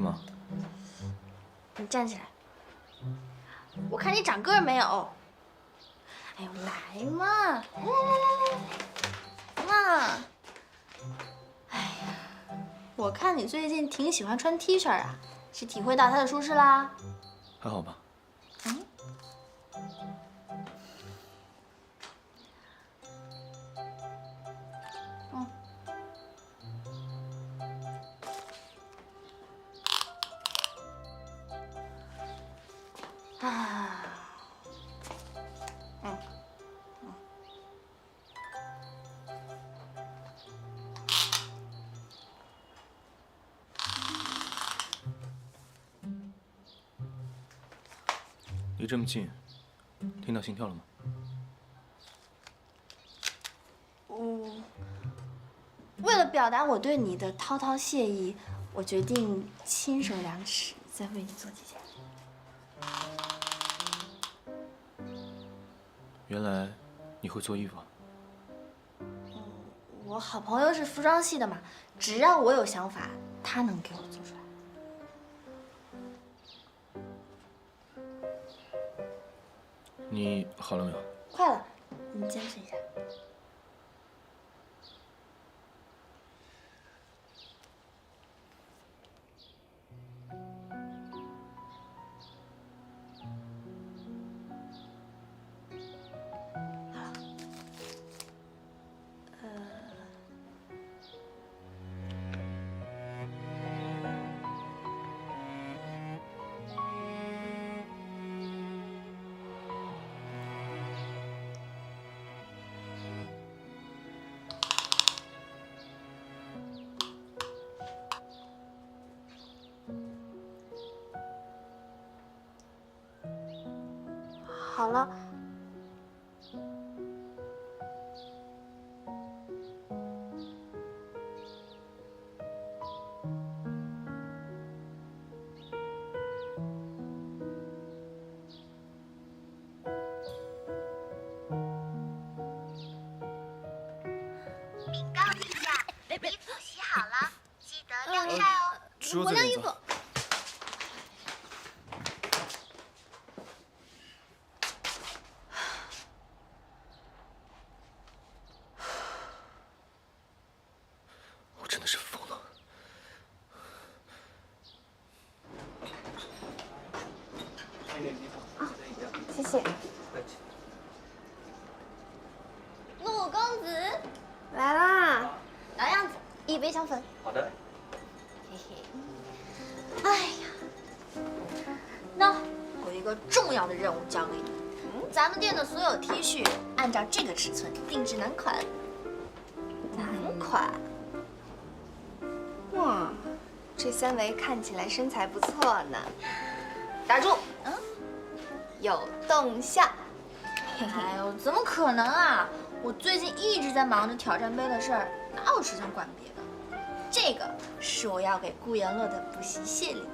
干嘛？你站起来，我看你长个儿没有。哎呦，来嘛，来来来来来，嘛。哎呀，我看你最近挺喜欢穿 T 恤啊，是体会到它的舒适啦？还好吧？离这么近，听到心跳了吗？我为了表达我对你的滔滔谢意，我决定亲手量尺，再为你做几件。原来你会做衣服啊？我好朋友是服装系的嘛，只要我有想法，他能给我做出来。你好了没有？快了，你坚持一下。好了。禀告陛下，衣服洗好了，记得晾晒哦。我晾衣服子领走。。我真的是疯了。谢谢。陆公子来啦，老样子，一杯香粉。好的。嘿嘿。哎呀，那我有一个重要的任务交给你，咱们店的所有 T 恤按照这个尺寸定制男款。男款。哇，这三围看起来身材不错呢。打住！嗯，有动向。哎呦，怎么可能啊！我最近一直在忙着挑战杯的事儿，哪有时间管别的？这个是我要给顾言乐的补习谢礼物。